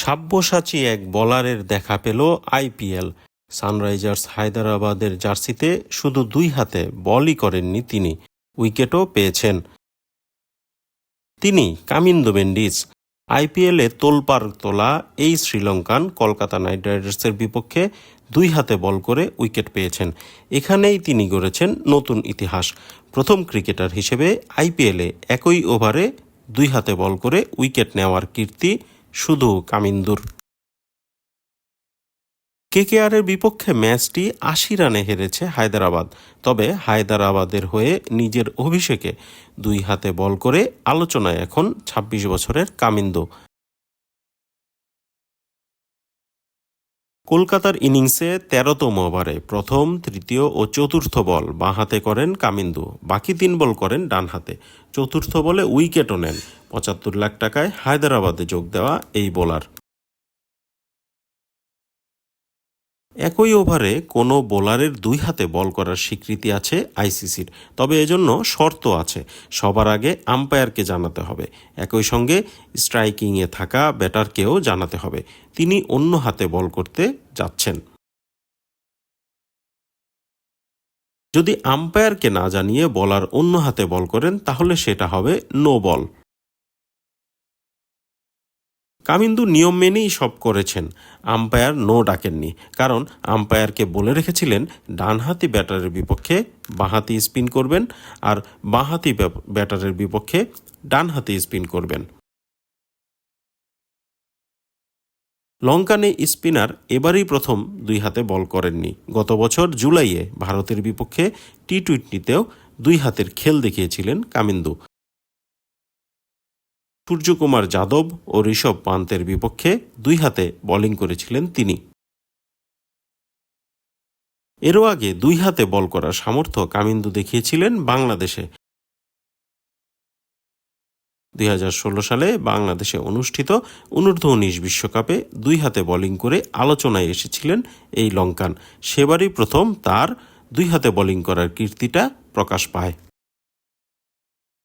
সাব্যসাচী এক বোলারের দেখা পেল আইপিএল। সানরাইজার্স হায়দরাবাদের জার্সিতে শুধু দুই হাতে বলই করেননি তিনি, উইকেটও পেয়েছেন। তিনি কামিন্দো মেন্ডিস, আইপিএলে তোলপাড় তোলা এই শ্রীলঙ্কান কলকাতা নাইট রাইডার্সের বিপক্ষে দুই হাতে বল করে উইকেট পেয়েছেন। এখানেই তিনি গড়েছেন নতুন ইতিহাস। প্রথম ক্রিকেটার হিসেবে আইপিএলে একই ওভারে দুই হাতে বল করে উইকেট নেওয়ার কীর্তি শুধু কামিন্দুর। কেকেআরের বিপক্ষে ম্যাচটি আশি রানে হেরেছে হায়দরাবাদ, তবে হায়দরাবাদের হয়ে নিজের অভিষেকে দুই হাতে বল করে আলোচনায় এখন ২৬ বছরের কামিন্দো। কলকাতার ইনিংসে তেরোতম ওভারে প্রথম, তৃতীয় ও চতুর্থ বল বাঁ হাতে করেন কামিন্দু। বাকি তিন বল করেন ডান হাতে চতুর্থ বলে উইকেটও নেন। পঁচাত্তর লাখ টাকায় হায়দরাবাদে যোগ দেওয়া এই বোলার। একই ওভারে কোনো বোলারের দুই হাতে বল করার স্বীকৃতি আছে আইসিসির। তবে এজন্য শর্ত আছে, সবার আগে আম্পায়ারকে জানাতে হবে। একই সঙ্গে স্ট্রাইকিংয়ে থাকা ব্যাটারকেও জানাতে হবে। তিনি অন্য হাতে বল করতে যাচ্ছেন। যদি আম্পায়ারকে না জানিয়ে বলার অন্য হাতে বল করেন, তাহলে সেটা হবে নো বল। কামিন্দু নিয়ম মেনেই সব করেছেন। আম্পায়ার নো ডাকেননি। কারণ আম্পায়ারকে বলে রেখেছিলেন, ডানহাতি ব্যাটারের বিপক্ষে বাঁহাতি স্পিন করবেন আর বাঁহাতি ব্যাটারের বিপক্ষে ডানহাতি স্পিন করবেন। লঙ্কানে স্পিনার এবারই প্রথম দুই হাতে বল করেননি। গত বছর জুলাইয়ে ভারতের বিপক্ষে টি টোয়েন্টিতেও দুই হাতের খেল দেখিয়েছিলেন কামিন্দু। সূর্যকুমার যাদব ও ঋষভ পান্তের বিপক্ষে দুই হাতে বোলিং করেছিলেন তিনি। এরও আগে দুই হাতে বল করার সামর্থ্য কামিন্দু দেখিয়েছিলেন বাংলাদেশে। দুই হাজার ষোলো সালে বাংলাদেশে অনুষ্ঠিত অনূর্ধ্ব উনিশ বিশ্বকাপে দুই হাতে বোলিং করে আলোচনায় এসেছিলেন এই লঙ্কান। সেবারই প্রথম তার দুই হাতে বোলিং করার কীর্তিটা প্রকাশ পায়।